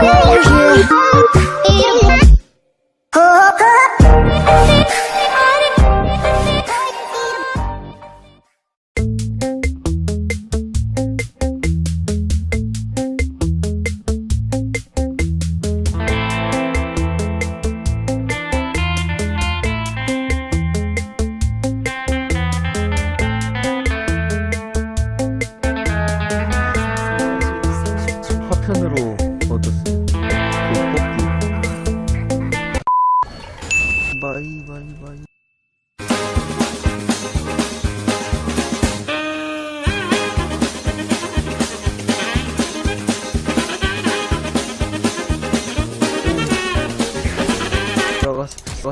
Right here.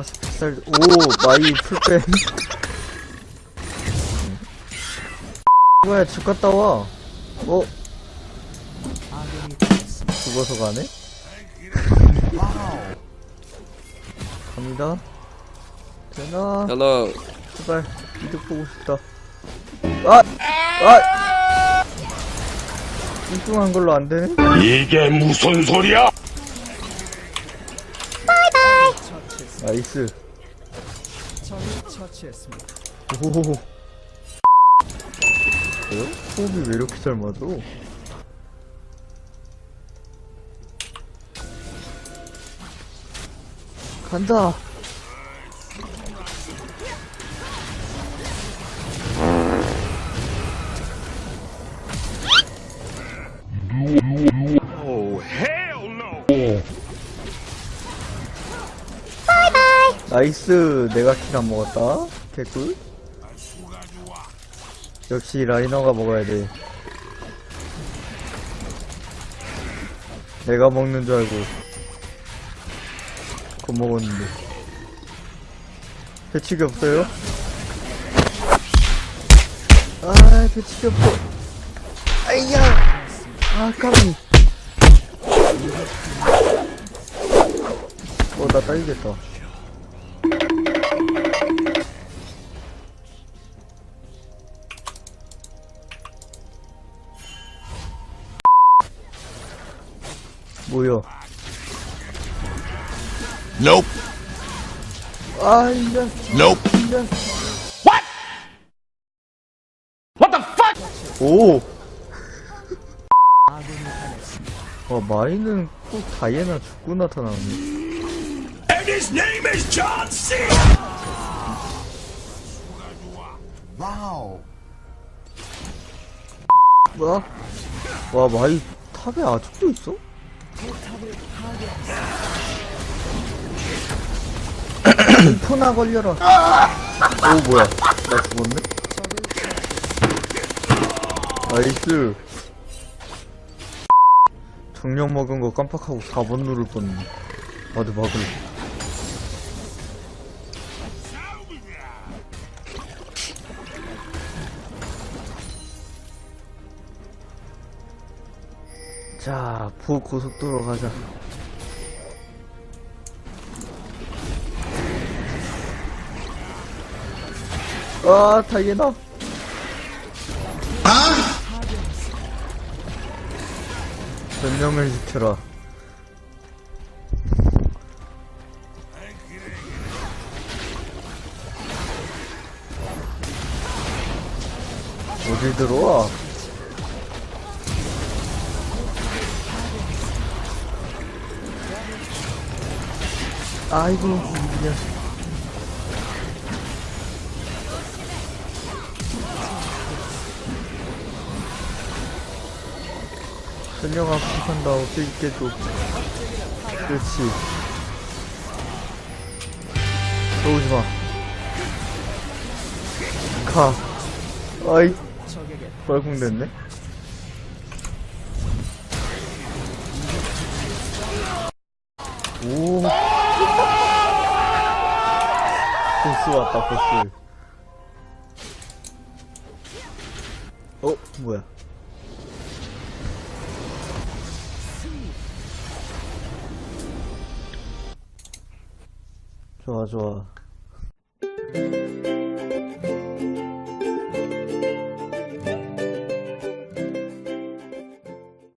살 오 마이 풀백 뭐야 집 갔다 와 어? 죽어서 가네? 갑니다 되나? Hello. 제발 이득 보고 싶다 아! 아! 뚱뚱한 걸로 안 되네? 이게 무슨 소리야? 나이스 오호호호 뭐야? 호흡이 왜 이렇게 잘 맞아? 간다 나이스 내가 킬 안 먹었다? 개꿀? 역시 라이너가 먹어야 돼. 내가 먹는 줄 알고 그거 먹었는데. 배치기 없어요? 아 배치기 없어. 아이야! 아 까비. 어나 딸리겠다 뭐야? Nope, 아, 인간, nope. 인간. What the fuck? 오! 와, 마이는 꼭 다이애나 죽고 나타나네. And his name is John C. 뭐야? 와, 마이 탑에 아직도 있어? 포나 걸려라. 오, 뭐야. 나 죽었네? 나이스. 정령 먹은 거 깜빡하고 4번 누를 뻔. 와드 막을. 자, 부고속도로 가자. 아, 다이애나. 변명을 시켜라. 어디 들어와? 아이고, 그냥. 전령 압축한다, 어떻게 깨줘. 그렇지. 들어오지 마. 가. 아이. 빨궁 됐네? 오. 보스 왔다, 보스. 어, 뭐야. 좋아, 좋아.